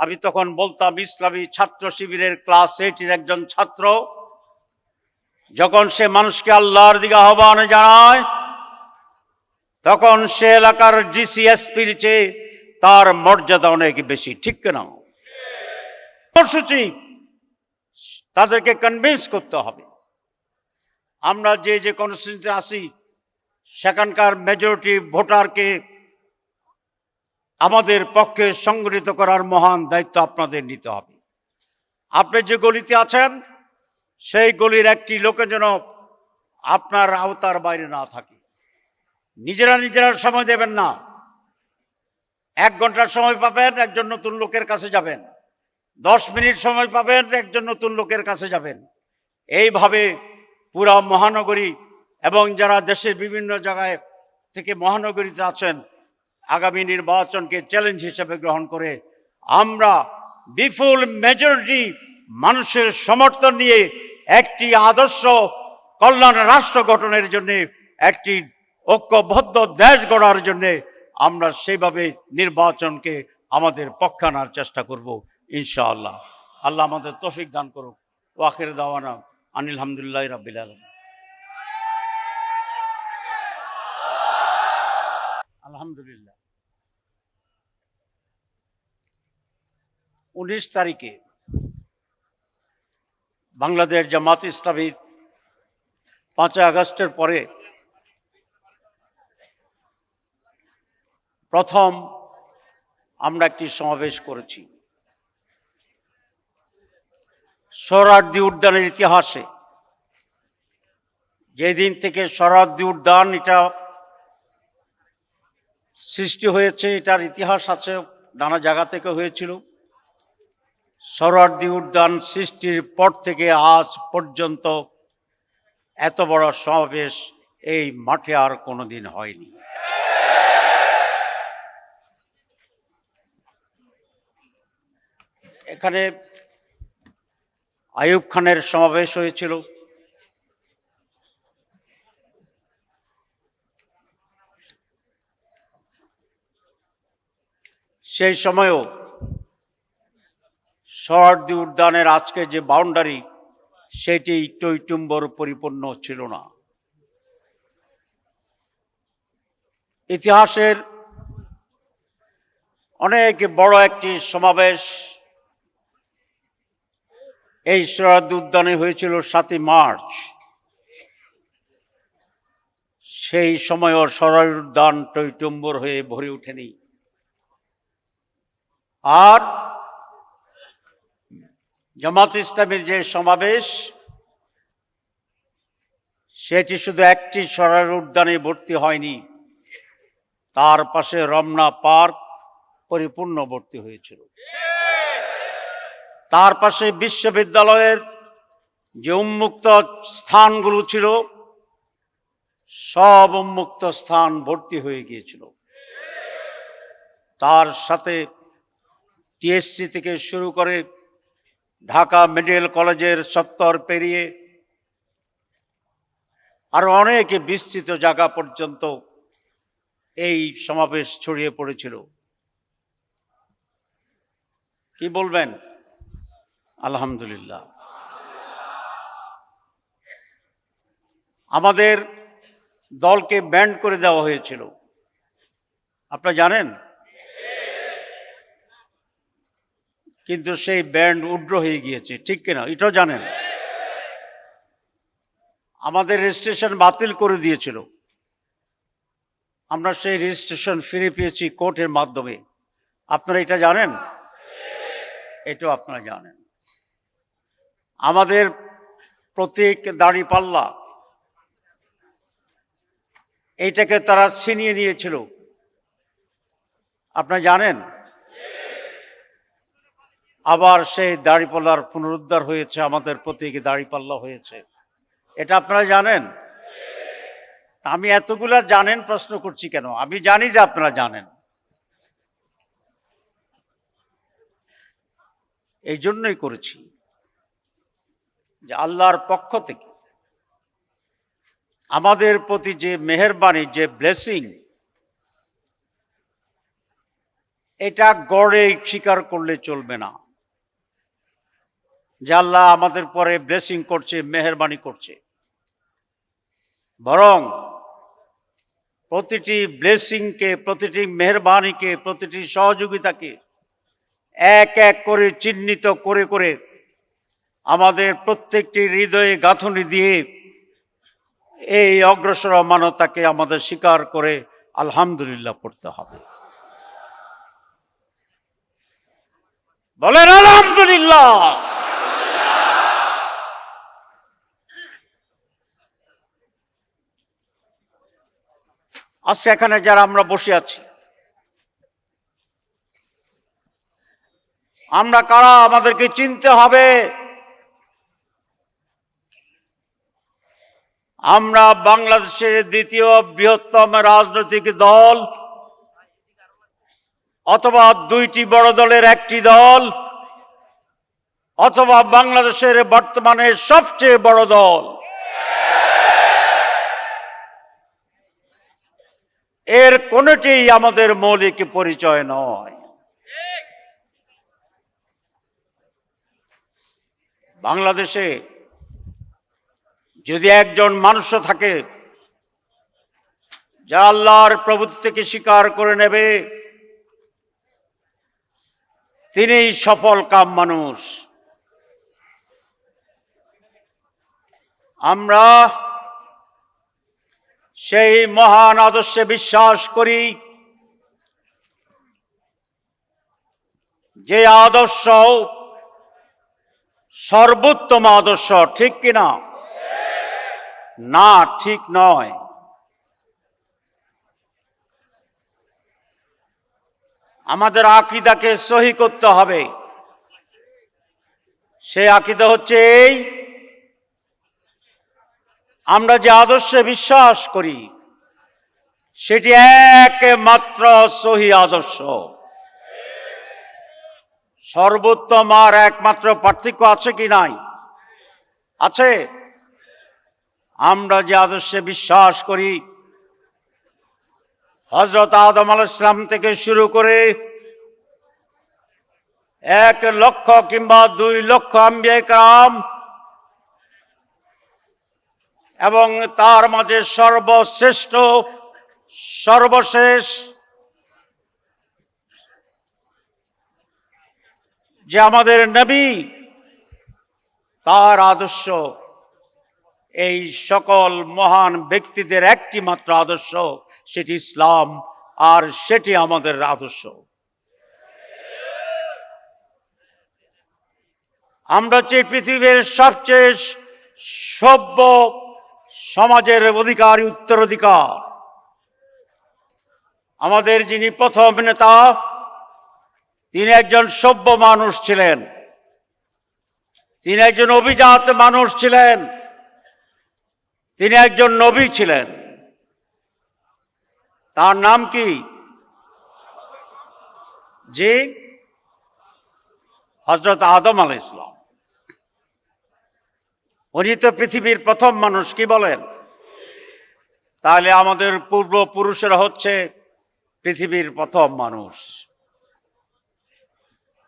আমি তখন বলতাম, ইসলামী ছাত্র শিবিরের ক্লাস এইটির একজন ছাত্র, যখন সে মানুষকে আল্লাহর দিকে আহ্বান জানায়, তখন সে এলাকার ডিসিএসপির চেয়ে তার মর্যাদা অনেক বেশি। ঠিক কেনা কর্মসূচি তাদেরকে কনভিন্স করতে হবে। আমরা যে যে কনস্টিটিউন্সিতে আসি সেখানকার মেজরিটি ভোটারকে আমাদের পক্ষে সংগঠিত করার মহান দায়িত্ব আপনাদের নিতে হবে। আপনি যে গলিতে আছেন, সেই গলির একটি লোকে যেন আপনার আওতার বাইরে না থাকে। নিজেরা নিজেরা সময় দেবেন না। এক ঘণ্টার সময় পাবেন, একজন নতুন লোকের কাছে যাবেন। দশ মিনিট সময় পাবেন, একজন নতুন লোকের কাছে যাবেন। এইভাবে পুরা মহানগরী এবং যারা দেশের বিভিন্ন জায়গায় থেকে মহানগরীতে আছেন আগামী নির্বাচনকে চ্যালেঞ্জ হিসেবে গ্রহণ করে আমরা বিপুল মেজরিটি মানুষের সমর্থন নিয়ে একটি আদর্শ কল্যাণ রাষ্ট্র গঠনের জন্য, একটি ঐক্যবদ্ধ দেশ গড়ার জন্য আমরা সেইভাবে নির্বাচনকে আমাদের পক্ষে আনার চেষ্টা করব, ইনশাআল্লাহ। আল্লাহ আমাদের তৌফিক দান করুক। ওয়াখির দাওয়ানা আনিল হামদুলিল্লাহ রাব্বিল আলামিন। আলহামদুলিল্লাহ। উনিশ তারিখে বাংলাদেশ জামাত ইসলামীর পাঁচই আগস্টের পরে প্রথম আমরা একটি সমাবেশ করেছি। সোহরার্দি উদ্যানের ইতিহাসে যেদিন থেকে সোহরার্দি উদ্যান এটা সৃষ্টি হয়েছে, এটার ইতিহাস আছে, নানা জায়গা থেকে হয়েছিল। সরার্দি উদ্যান সৃষ্টির পর থেকে আজ পর্যন্ত এত বড় সমাবেশ এই মাঠে আর কোনোদিন হয়নি। এখানে আয়ুব খানের সমাবেশ হয়েছিল। সেই সময়ও সরদি উদ্যানের আজকে যে বাউন্ডারি সেটি টৈটুম্বর পরিপূর্ণ ছিল না। ইতিহাসের অনেক বড় একটি সমাবেশ এই সরদ উদ্যানে হয়েছিল সাতই মার্চ। সেই সময়ও সরাই উদ্যান টৈটুম্বর হয়ে ভরে ওঠেনি। আর জামাত ইসলামের যে সমাবেশ, সেটি শুধু একটি সরার উদ্যানে ভর্তি হয়নি, তার পাশে রমনা পার্ক পরিপূর্ণ ভর্তি হয়েছিল। তার পাশে বিশ্ববিদ্যালয়ের যে উন্মুক্ত স্থানগুলো ছিল, সব উন্মুক্ত স্থান ভর্তি হয়ে গিয়েছিল। তার সাথে টিএসসি থেকে শুরু করে ঢাকা মেডিকেল কলেজের চত্বর পেরিয়ে আরও অনেক বিস্তৃত জায়গা পর্যন্ত এই সমাবেশ ছড়িয়ে পড়েছিল। কি বলবেন? আলহামদুলিল্লাহ। আমাদের দলকে ব্যান্ড করে দেওয়া হয়েছিল। আপনারা জানেন? কিন্তু সেই ব্যান্ড উড্র হয়ে গিয়েছে, ঠিক কিনা? এটাও জানেন? আমাদের রেজিস্ট্রেশন বাতিল করে দিয়েছিল। আমরা সেই রেজিস্ট্রেশন ফিরে পেয়েছি কোর্টের মাধ্যমে। আপনারা এটা জানেন? এটাও আপনারা জানেন। আমাদের প্রতীক দাড়ি পাল্লা, এইটাকে তারা ছিনিয়ে নিয়েছিল। আপনারা জানেন? আবার সেই দাড়িপাল্লার পুনরুদ্ধার হয়েছে, আমাদের প্রতীক দাড়িপাল্লা হয়েছে? এটা আপনারা জানেন? আমি এতগুলা জানেন প্রশ্ন করছি কেন? আমি জানি যে আপনারা জানেন। এই জন্যই করেছি যে আল্লাহর পক্ষ থেকে আমাদের প্রতি যে মেহরবানি, যে ব্লেসিং, এটা গড়ে স্বীকার করলে চলবে না। যে আল্লাহ আমাদের পরে ব্লেসিং করছে, মেহরবানি করছে। বরং প্রতিটি ব্লেসিংকে প্রতিটি মেহরবানিকে, প্রতিটি সহযোগিতাকে এক এক করে চিহ্নিত করে করে আমাদের প্রত্যেকটি হৃদয়ে গাঁথনি দিয়ে এই অগ্রসর মানতাকে আমাদের স্বীকার করে আলহামদুলিল্লাহ পড়তে হবে। বলেন, আলহামদুলিল্লাহ! আজকে এখানে যারা আমরা বসে আছি। আমরা কারা, আমাদেরকে চিনতে হবে। আমরা বাংলাদেশের দ্বিতীয় বৃহত্তম রাজনৈতিক দল অথবা দুইটি বড় দলের একটি দল অথবা বাংলাদেশের বর্তমানে সবচেয়ে বড় দল। এর কোনটি আমাদের মৌলিক পরিচয় নয়। বাংলাদেশে যদি একজন মানুষ থাকে যা আল্লাহর প্রভুত্বকে স্বীকার করে নেবে তিনিই সফল কাম মানুষ। আমরা সেই মহান আদর্শে বিশ্বাস করি, যে আদর্শ সর্বোত্তম আদর্শ, ঠিক কিনা না, ঠিক নয়। আমাদের আকিদাকে সহি করতে হবে। সেই আকিদা হচ্ছে এই আমরা যে আদর্শে বিশ্বাস করি, সেটি একমাত্র সহি আদর্শ। সর্বোত্তম আর একমাত্র পার্থক্য আছে কি নাই? আছে। আমরা যে আদর্শে বিশ্বাস করি হজরত আদম আল ইসলাম থেকে শুরু করে এক লক্ষ কিংবা দুই লক্ষ আম্বিয়া কাম এবং তার মাঝে সর্বশ্রেষ্ঠ, সর্বশেষ যে আমাদের নবী, তার আদর্শ। এই সকল মহান ব্যক্তিদের একটি মাত্র আদর্শ, সেটি ইসলাম, আর সেটি আমাদের আদর্শ। আমরা হচ্ছে পৃথিবীর সবচেয়ে সভ্য সমাজের অধিকারী, উত্তরাধিকার। আমাদের যিনি প্রথম নেতা, তিনি একজন সভ্য মানুষ ছিলেন। তিনি একজন অভিজাত মানুষ ছিলেন। তিনি একজন নবী ছিলেন। তার নাম কি? জি? হজরত আদম আল ইসলাম উনি তো পৃথিবীর প্রথম মানুষ, কি বলেন? তাহলে আমাদের পূর্বপুরুষেরা হচ্ছে পৃথিবীর প্রথম মানুষ।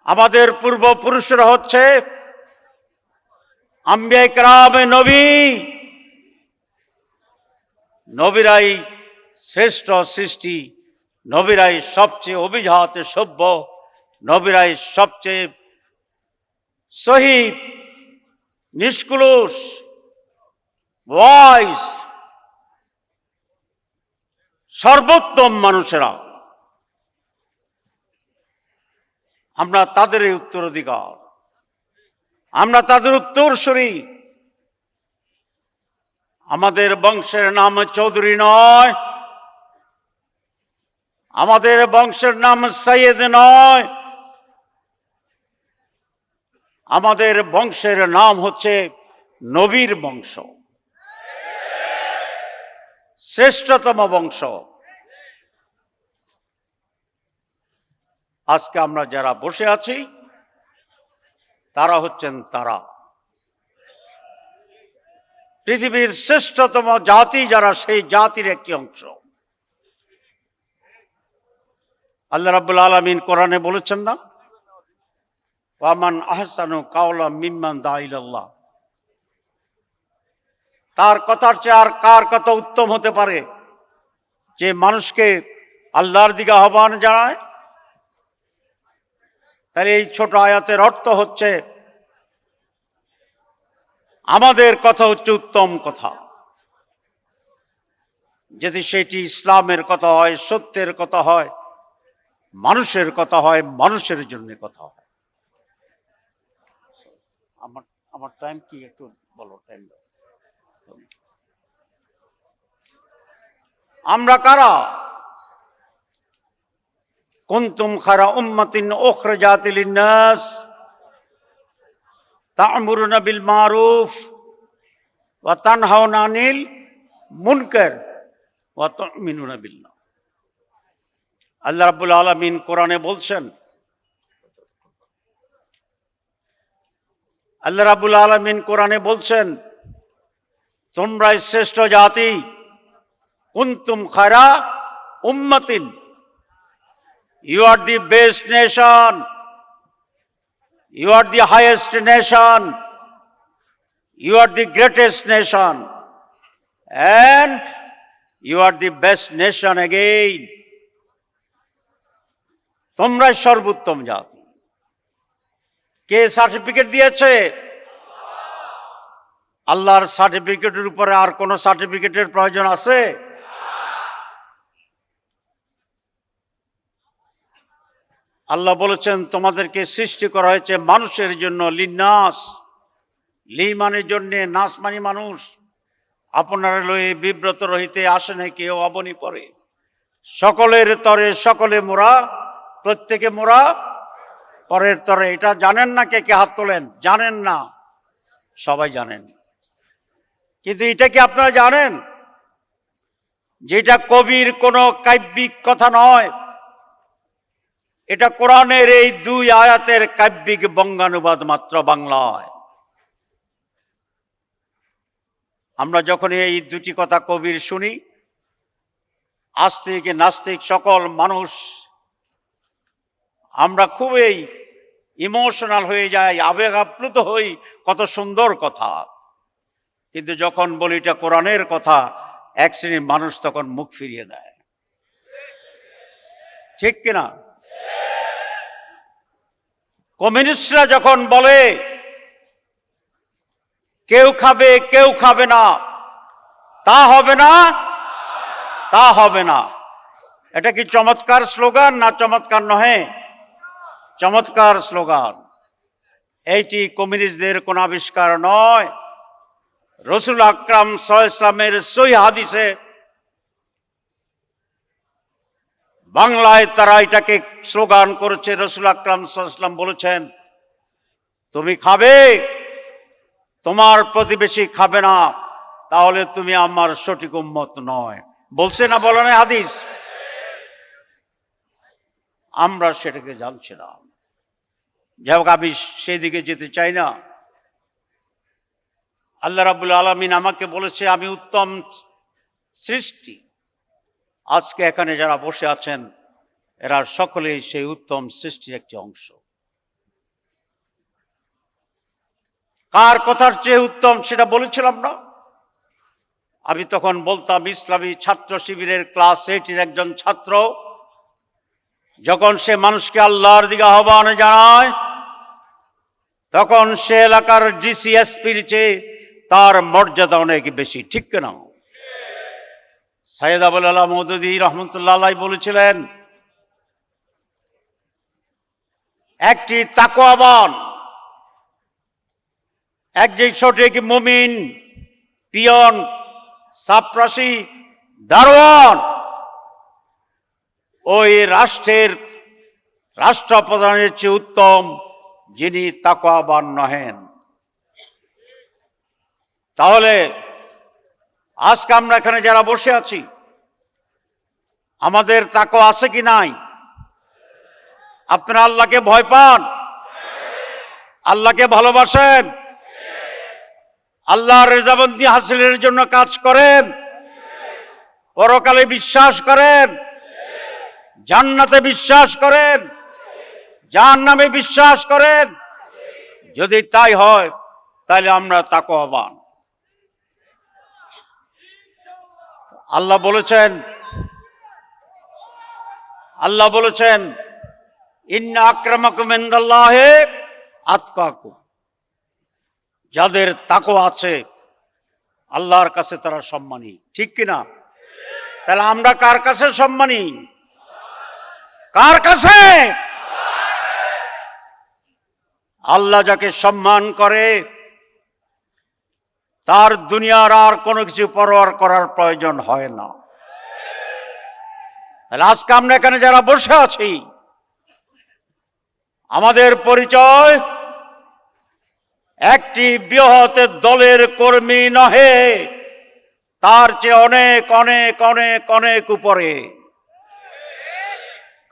আমাদের পূর্বপুরুষেরা হচ্ছে আম্বিয়া কারামে নবী। নবীরাই শ্রেষ্ঠ সৃষ্টি, নবীরাই সবচেয়ে অভিজাত সভ্য, নবীরাই সবচেয়ে শহীদ নিষ্কুলুষ ওয়াইস সর্বোত্তম মানুষেরা। আমরা তাদের এই উত্তরাধিকার। আমরা তাদের উত্তর উত্তরসূরি। আমাদের বংশের নাম চৌধুরী নয়। আমাদের বংশের নাম সৈয়দ নয়। আমাদের বংশের নাম হচ্ছে নবীর বংশ। শ্রেষ্ঠতম বংশ। আজকে আমরা যারা বসে আছি, তারা হচ্ছেন তারা। পৃথিবীর শ্রেষ্ঠতম জাতি যারা, সেই জাতির একটি অংশ। আল্লাহ রাব্বুল আলামিন কোরআনে বলেছেন না ওয়ামান আহসানু কাওলা মিম্মান দাইলাল্লাহ তার কথার চেয়ে আর কার কথা উত্তম হতে পারে? যে মানুষকে আল্লাহর দিকে আহ্বান জানায়? তাহলে এই ছোট আয়াতের অর্থ হচ্ছে, আমাদের কথা হচ্ছে উত্তম কথা। যদি সেটি ইসলামের কথা হয়, সত্যের কথা হয়, মানুষের কথা হয়, মানুষের জন্য কথা হয়। আমার আমার টাইম কি একটু বলো টাইম আমরা কারা? কুনতুম খারা উম্মাতিন উখরাজাত লিন-নাস। তা'মুরুনা বিল মারুফ ওয়া তানহাউনা আনিল মুনকার ওয়া তু'মিনুনা বিল্লাহ। আল্লাহ রাব্বুল আলামিন কোরআনে বলছেন আল্লাহ রাব্বুল আলামিন কোরআনে বলছেন তোমরাই শ্রেষ্ঠ জাতি, কুনতুম খারা উম্মাতিন। You are the best nation you are the highest nation you are the greatest nation and you are the best nation again তোমরাই সর্বোত্তম জাতি। কে সার্টিফিকেট দিয়েছে? আল্লাহর সার্টিফিকেটের উপরে আর কোনো সার্টিফিকেটের প্রয়োজন আছে? আল্লাহ বলেছেন, তোমাদেরকে সৃষ্টি করা হয়েছে মানুষের জন্য লিনাস লি মানে জন্যে নাস মানি মানুষ। আপনারা লয়ে বিব্রত রহিতে আসে না কেউ অবনি পরে। সকলের তরে সকলে মোরা, প্রত্যেকে মোরা পরের তরে, এটা জানেন না কে কে হাত তোলেন? জানেন না। সবাই জানেন। কিন্তু এটা কি আপনারা জানেন? যেটা কবির কোনো কাব্যিক কথা নয়, এটা কোরআনের এই দুই আয়াতের কাব্যিক বঙ্গানুবাদ মাত্র বাংলায়। আমরা যখন এই দুটি কথা কবির শুনি, আস্তিক, নাস্তিক, সকল মানুষ আমরা খুবই ইমোশনাল হয়ে যাই আবেগ আপ্লুত হই, কত সুন্দর কথা। কিন্তু যখন বলি এটা কোরআনের কথা, এক শ্রেণির মানুষ তখন মুখ ফিরিয়ে দেয় ঠিক কিনা কমিউনিস্টরা যখন বলে, কেউ খাবে কেউ খাবে না। তা হবে না, তা হবে না। এটা কি চমৎকার স্লোগান না চমৎকার নহে? চমৎকার স্লোগান। এইটি কমিউনিস্টদের কোন আবিষ্কার নয়। রসুল আকরাম ইসলামের সই হাদিসে বাংলায় তারা এটাকে স্লোগান করেছে, রসুল আকরাম ইসলাম বলেছেন, তুমি খাবে, তোমার প্রতিবেশী খাবে না, তাহলে তুমি আমার সঠিক উম্মত নয়। বলছে না বলে না হাদিস? আমরা সেটাকে জানছিলাম যাই হোক আমি সেদিকে যেতে চাই না আল্লাহ রাবুল আলমিন আমাকে বলেছে আমি উত্তম সৃষ্টি। আজকে এখানে যারা বসে আছেন, এরা সকলেই সেই উত্তম সৃষ্টির একটি অংশ। কার কথার চেয়ে উত্তম সেটা বলেছিলাম না? আমি তখন বলতাম, ইসলামী ছাত্র শিবিরের ক্লাস এইটির একজন ছাত্র, যখন সে মানুষকে আল্লাহর দিকে আহ্বান জানায় তখন সে এলাকার ডিসিএসপির চেয়ে তার মর্যাদা অনেক বেশি, ঠিক কেনা? সাইদ আবুল আল্লাহ মৌদুদি রহমতুল্লাহ বলেছিলেন, একটি তাকোয়াবান একজন সঠিক মুমিন, পিয়ন সাপ্রাসী দারোয়ান, ওই রাষ্ট্রের রাষ্ট্রপ্রধানের চেয়ে উত্তম যিনি তাকোয়াবান নহেন। তাহলে আজকে আমরা এখানে যারা বসে আছি, আমাদের তাকো আছে কি নাই? আপনারা আল্লাহকে ভয় পান? আল্লাহকে ভালোবাসেন? আল্লাহ রেজাবন্দি হাসিলের জন্য কাজ করেন? পরকালে বিশ্বাস করেন? জান্নাতে বিশ্বাস করেন? যার নামে বিশ্বাস করেন, যদি তাই হয় তাহলে আমরা তাকওয়াবান। আল্লাহ বলেছেন আল্লাহ বলেছেন, ইন্না আক্রমাকুম ইনদাল্লাহে আতকাকুম। যাদের তাকো আছে, আল্লাহর কাছে তারা সম্মানী। ঠিক কিনা তাহলে আমরা কার কাছে সম্মানী? কার কাছে? আল্লাহ যাকে সম্মান করে, তার দুনিয়ার আর কোনো কিছু পরোয়ার করার প্রয়োজন হয় না। তাহলে আজকে আমরা এখানে যারা বসে আছি, আমাদের পরিচয় একটি বৃহৎ দলের কর্মী নহে, তার চেয়ে অনেক অনেক অনেক অনেক উপরে।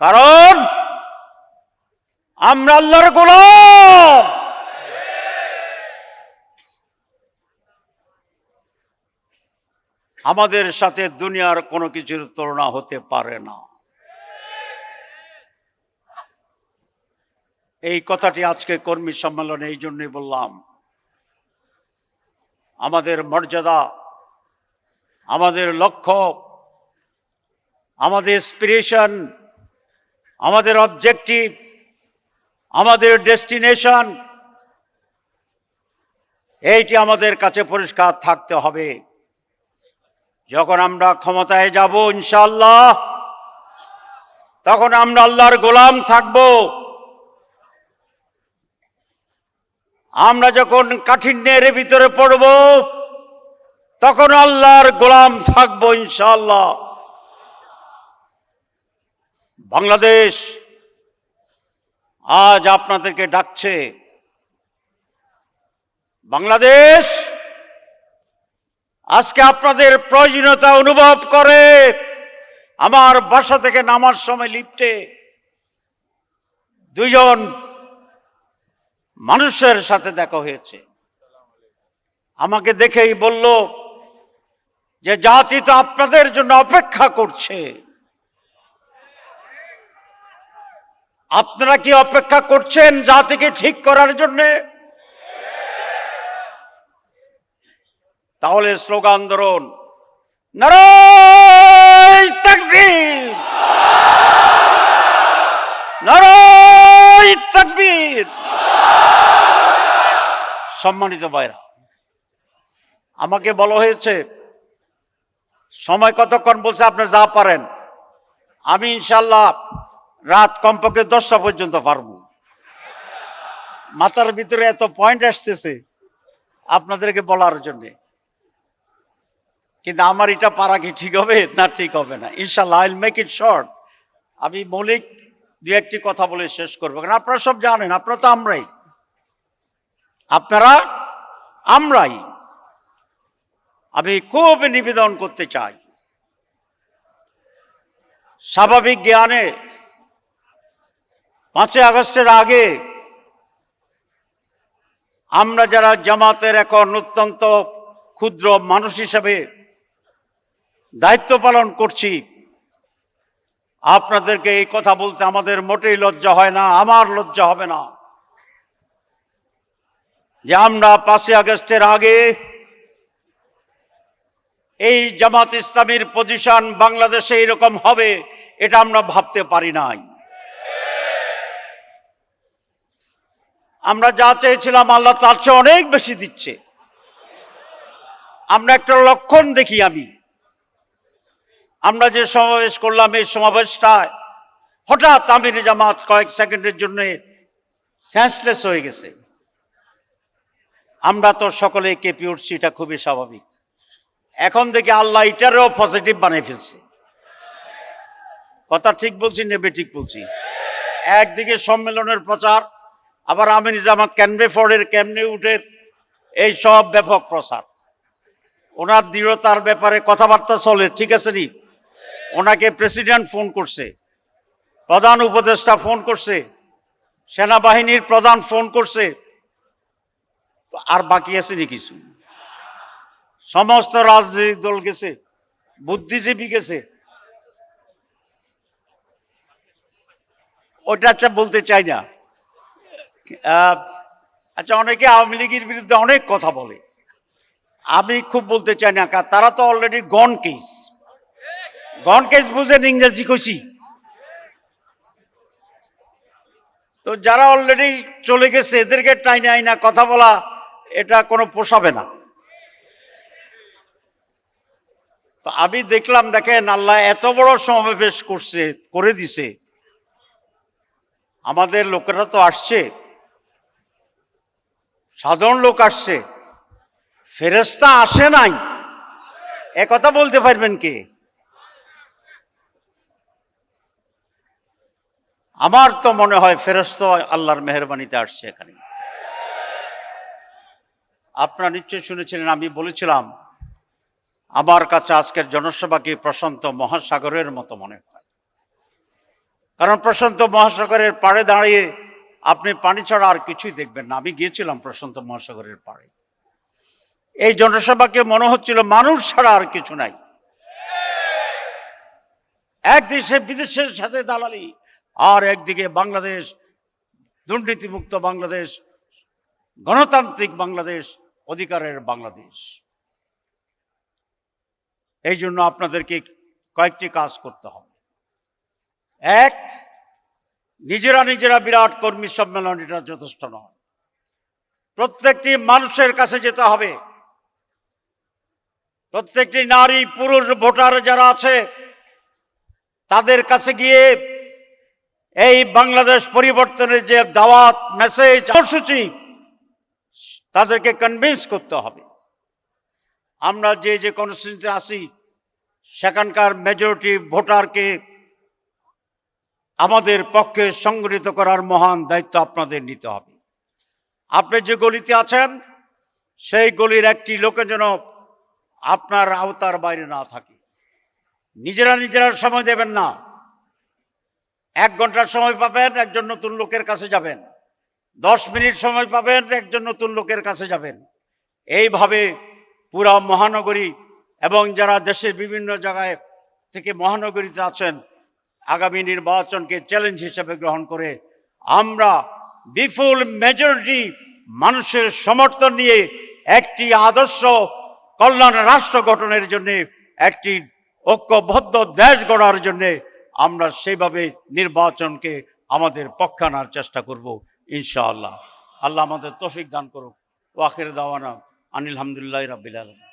কারণ আমরা আল্লাহর গোলাম। আমাদের সাথে দুনিয়ার কোনো কিছুর তুলনা হতে পারে না। এই কথাটি আজকে কর্মী সম্মেলনে এই জন্যই বললাম। আমাদের মর্যাদা, আমাদের লক্ষ্য, আমাদের স্পিরেশন আমাদের অবজেক্টিভ আমাদের ডেস্টিনেশন, এইটি আমাদের কাছে পরিষ্কার থাকতে হবে। যখন আমরা ক্ষমতায় যাব ইনশাল্লাহ তখন আমরা আল্লাহর গোলাম থাকব। আমরা যখন কাঠিন্যের ভিতরে পড়ব, তখন আল্লাহর গোলাম থাকব ইনশাল্লাহ বাংলাদেশ আজ আপনাদেরকে ডাকছে বাংলাদেশ। আজকে আপনাদের প্রয়োজনীয়তা অনুভব করে আমার বাসা থেকে নামার সময় লিফটে দুজন মানুষের সাথে দেখা হয়েছে। আমাকে দেখেই বলল যে জাতি তো আপনাদের জন্য অপেক্ষা করছে। আপনারা কি অপেক্ষা করছেন জাতিকে ঠিক করার জন্যে? তাহলে স্লোগান তাকবীর! সম্মানিত ভাইরা, আমাকে বলা হয়েছে, সময় কতক্ষণ বলছে আপনি যা পারেন। আমি ইনশাল্লাহ রাত কমপক্ষে দশটা পর্যন্ত পারব। মাথার ভিতরে এত পয়েন্ট আসতেছে আপনাদেরকে বলার জন্যে। কিন্তু আমার এটা পারা কি ঠিক হবে? না, ঠিক হবে না। ইনশাল্লাহ আইল মেক ইট শর্ট আমি মৌলিক দু একটি কথা বলে শেষ করব। কারণ আপনারা সব জানেন, আপনারা তো আমরাই। আপনারা আমরাই। আমি খুব নিবেদন করতে চাই। স্বাভাবিক জ্ঞানে আগস্টের আগে আমরা যারা জামাতের এখন অত্যন্ত ক্ষুদ্র মানুষ হিসাবে দায়িত্ব পালন করছি, আপনাদেরকে এই কথা বলতে আমাদের মোটেই লজ্জা হয় না, আমার লজ্জা হবে না। যে আমরা পাঁচই আগস্টের আগে এই জামাত ইসলামীর পজিশন বাংলাদেশে এরকম হবে, এটা আমরা ভাবতে পারি নাই। আমরা যা চেয়েছিলাম আল্লাহ তার চেয়ে অনেক বেশি দিচ্ছে। আমরা একটা লক্ষণ দেখি আমি। আমরা যে সমাবেশ করলাম এই সমাবেশটায়, হঠাৎ আমির জামাত কয়েক সেকেন্ডের জন্য সেন্সলেস হয়ে গেছে। আমরা তো সকলে কেঁপে উঠছি, এটা খুবই স্বাভাবিক। এখন দেখি আল্লাহ এটারও পজিটিভ বানিয়ে ফেলছে। কথা ঠিক বলছি নেবে ঠিক বলছি? একদিকে সম্মেলনের প্রচার আবার আমির জামাত ক্যানবে ফোর্ডের ক্যামনে উঠের এই সব ব্যাপক প্রসার। ওনার দৃঢ়তার ব্যাপারে কথাবার্তা চলে, ঠিক আছে নি? ওনাকে প্রেসিডেন্ট ফোন করছে, প্রধান উপদেষ্টা ফোন করছে, সেনাবাহিনীর প্রধান ফোন করছে, আর বাকি আছে নি কিছু? সমস্ত রাজনৈতিক দল গেছে, বুদ্ধিজীবী গেছে। ওটা আচ্ছা বলতে চাই না। আচ্ছা অনেকে আওয়ামী লীগের বিরুদ্ধে অনেক কথা বলে। আমি খুব বলতে চাই না, কারণ তারা তো already gone case gone case বুঝেন ইংরেজি কইছি তো যারা অলরেডি চলে গেছে, এদেরকে টাইনে আইনা কথা বলা, এটা কোনো পোষাবে না। তো আমি দেখলাম, দেখেন, আল্লাহ এত বড় সমাবেশ করছে, করে দিছে। আমাদের লোকেরা তো আসছে। সাধারণ লোক আসছে। ফেরেস্তা আসে নাই। এ কথা বলতে পারবেন কে? আমার তো মনে হয় ফেরস্ত আল্লাহর মেহরবানিতে আসছে এখানে। আপনারা নিশ্চয় শুনেছিলেন, আমি বলেছিলাম, আমার কাছে আজকের জনসভাকে প্রশান্ত মহাসাগরের মতো মনে হয়? কারণ প্রশান্ত মহাসাগরের পাড়ে দাঁড়িয়ে আপনি পানি ছাড়া আর কিছুই দেখবেন না। আমি গিয়েছিলাম প্রশান্ত মহাসাগরের পাড়ে। এই জনসভাকে মনে হচ্ছিল মানুষ ছাড়া আর কিছু নাই। এক দেশে বিদেশের সাথে দালালি, আর একদিকে বাংলাদেশ, দুর্নীতিমুক্ত বাংলাদেশ, গণতান্ত্রিক বাংলাদেশ, অধিকারের বাংলাদেশ। এই জন্য আপনাদেরকে কয়েকটি কাজ করতে হবে। এক নিজেরা নিজেরা বিরাট কর্মী সম্মেলন, এটা যথেষ্ট নয়। প্রত্যেকটি মানুষের কাছে যেতে হবে। প্রত্যেকটি নারী, পুরুষ, ভোটার যারা আছে, তাদের কাছে গিয়ে এই বাংলাদেশ পরিবর্তনের যে দাওয়াত মেসেজ কর্মসূচি, তাদেরকে কনভিন্স করতে হবে। আমরা যে যে কনস্টিটিউন্সিতে আসি সেখানকার মেজরিটি ভোটারকে আমাদের পক্ষে সংগঠিত করার মহান দায়িত্ব আপনাদের নিতে হবে। আপনি যে গলিতে আছেন, সেই গলির একটি লোকে যেন আপনার আওতার বাইরে না থাকে। নিজেরা নিজেরা সময় দেবেন না। এক ঘণ্টার সময় পাবেন, একজন নতুন লোকের কাছে যাবেন। দশ মিনিট সময় পাবেন, একজন নতুন লোকের কাছে যাবেন। এইভাবে পুরা মহানগরী এবং যারা দেশের বিভিন্ন জায়গায় থেকে মহানগরীতে আছেন আগামী নির্বাচনকে চ্যালেঞ্জ হিসেবে গ্রহণ করে আমরা বিপুল মেজরিটি মানুষের সমর্থন নিয়ে একটি আদর্শ কল্যাণ রাষ্ট্র গঠনের জন্যে, একটি ঐক্যবদ্ধ দেশ গড়ার জন্য আমরা সেইভাবে নির্বাচনকে আমাদের পক্ষে আনার চেষ্টা করব, ইনশাআল্লাহ। আল্লাহ আমাদের তৌফিক দান করুক। ওয়াকের দাওয়ানা আনিল হামদুলিল্লাহ রাব্বিল আলামিন।